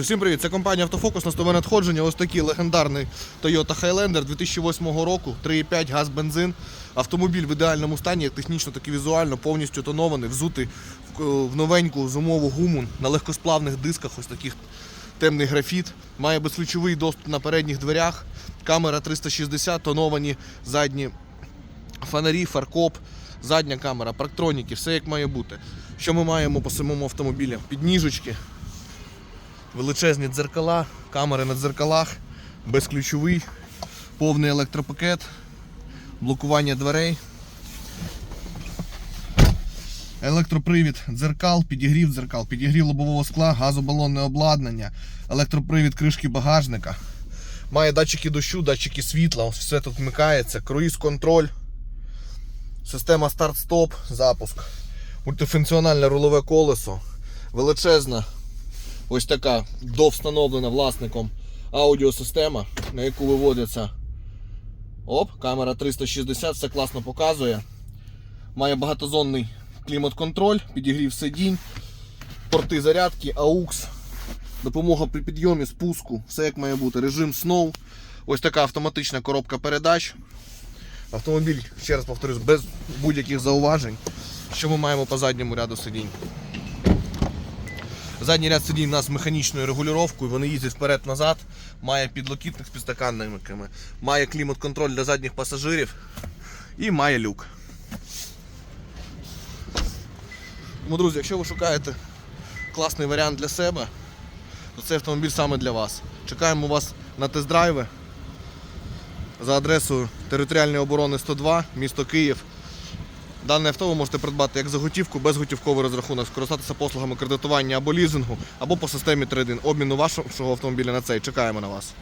Всім привіт! Це компанія Автофокус. Настове надходження. Ось такий легендарний Toyota Highlander 2008 року, 3,5 газ бензин. Автомобіль в ідеальному стані, технічно, так і візуально, повністю тонований, взутий в, новеньку зимову гуму на легкосплавних дисках, ось таких темний графіт. Має безключовий доступ на передніх дверях. Камера 360, тоновані задні фонарі, фаркоп, задня камера, парктроніки, все як має бути. Що ми маємо по самому автомобілі? Підніжечки, величезні дзеркала, камери на дзеркалах, безключовий, повний електропакет, блокування дверей. Електропривід дзеркал, підігрів дзеркал, підігрів лобового скла, газобалонне обладнання, електропривід кришки багажника. Має датчики дощу, датчики світла, ось все тут вмикається, круїз-контроль, система старт-стоп, запуск, мультифункціональне рулове колесо, величезна ось така довстановлена власником аудіосистема, на яку виводиться оп, камера 360, все класно показує. Має багатозонний клімат-контроль, підігрів сидінь, порти зарядки, AUX, допомога при підйомі, спуску, все як має бути. Режим Snow. Ось така автоматична коробка передач. Автомобіль, ще раз повторюсь, без будь-яких зауважень. Що ми маємо по задньому ряду сидінь? Задній ряд сидінь у нас механічною регулюванням, вони їздять вперед-назад, має підлокітник з підстаканниками, має клімат-контроль для задніх пасажирів і має люк. Тому, друзі, якщо ви шукаєте класний варіант для себе, то цей автомобіль саме для вас. Чекаємо вас на тест-драйви за адресою територіальної оборони 102, місто Київ. Дане авто ви можете придбати як за готівку, безготівковий розрахунок, скористатися послугами кредитування або лізингу, або по системі трейдин. Обміну вашого автомобіля на цей. Чекаємо на вас.